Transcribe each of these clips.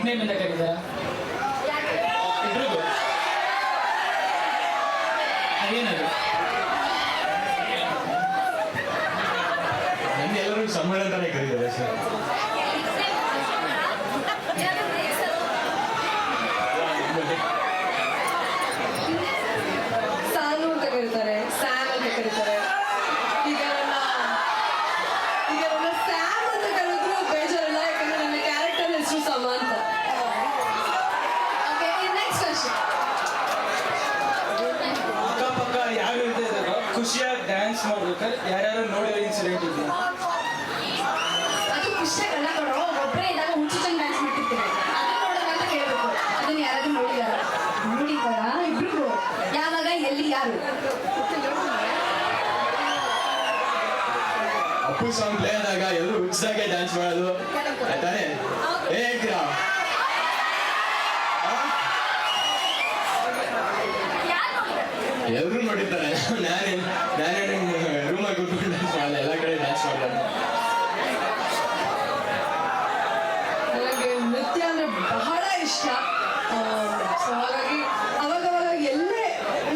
Nick name ಅಂತ ಕರೀತಾರ ಇಬ್ರಿಗೂ ಅದೇನದು ನನ್ನ ಎಲ್ಲರೂ ಸಮ್ಮಳ ಅಂತಾನೆ ಕರೀತಾರೆ ಸರ್. ಸಾನು ಅಂತ ಕರೀತಾರೆ ಸ್ಯಾಮ್ ಅಂತ ಕರೀತಾರೆ. ಖುಷಿಯಾಗಿ ಡ್ಯಾನ್ಸ್ ಮಾಡ್ಬೇಕಾದ್ರೆ ಯಾರ್ಯಾರು ನೋಡಿರೋ ಇನ್ಸಿಡೆಂಟ್ ಇದೆಯಾ ಅದು ಖುಷಿಯಾಗಲ್ಲ ಒಬ್ಬರೇ ಇದ್ದಾಗ ಹುಚ್ಚುಚ್ಚಂಗ್ ಡ್ಯಾನ್ಸ್ ಮಾಡ್ತಿರ್ತೀವಿ ಅದನ್ನ ನೋಡೋದಂತ ಕೇಳಬೇಕು ಅದನ್ನ ಯಾರಾದ್ರೂ ನೋಡಿದಾರ? ನೋಡಿದಾರ ಇಬ್ರಿಗೂ? ಯಾವಾಗ ಎಲ್ಲಿ ಯಾರು? ಅಪ್ಪು ಸಾಂಗ್ ಪ್ಲೇ ಆದಾಗ ಎಲ್ಲರೂ ಹುಚ್ಚಾಗೆ ಡ್ಯಾನ್ಸ್ ಮಾಡೋದು. ಆಯ್ತಾನೆ? ಏನ್ ಹೇಳ್ತೀರಾ ಎಲ್ಲರೂ ನೋಡಿರ್ತಾರೆ ನಾನೇ ನಾನೇ ರೂಮಾಗಿ ಕೂತ್ಕೊಂಡು. ಡ್ಯಾನ್ಸ್ ಮಾಡಲ್ಲ ಎಲ್ಲ ಕಡೆ ಡ್ಯಾನ್ಸ್ ಮಾಡಲ್ಲ ನನಗೆ ನೃತ್ಯ ಅಂದ್ರೆ ಬಹಳ ಇಷ್ಟ. ಸೊ ಹಾಗಾಗಿ ಅವಾಗ ಅವಾಗ ಎಲ್ಲೇ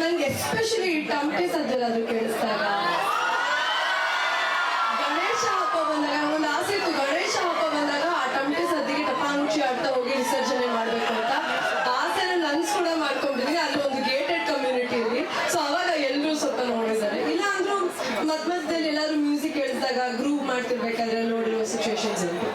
ನನಗೆ ಎಸ್ಪೆಷಲಿ ಟಮಟೆ ಅದು ಕೇಳಿಸ್ದಾಗ, ಗಣೇಶ ಹಬ್ಬ ಬಂದಾಗ, ಒಂದು ಆಸೆ ಇತ್ತು, ಗಣೇಶ ಹಬ್ಬ ಬಂದಾಗ ಆ ಟಮಟೆ ಸದ್ದಿಗೆ ಟಪಾಂಕ್ಷಿ ಆಡ್ತಾ ಹೋಗಿ ವಿಸರ್ಜನೆ ಮಾಡಬೇಕು ಮತ್ತೆ ಮಧ್ಯದಲ್ಲಿ ಎಲ್ಲರೂ ಮ್ಯೂಸಿಕ್ ಹೇಳಿದಾಗ ಗ್ರೂಪ್ ಮಾಡ್ತಿರ್ಬೇಕಾದ್ರೆ ನೋಡಿರುವ ಸಿಚುವೇಶನ್ಸ್ ಉಂಟು.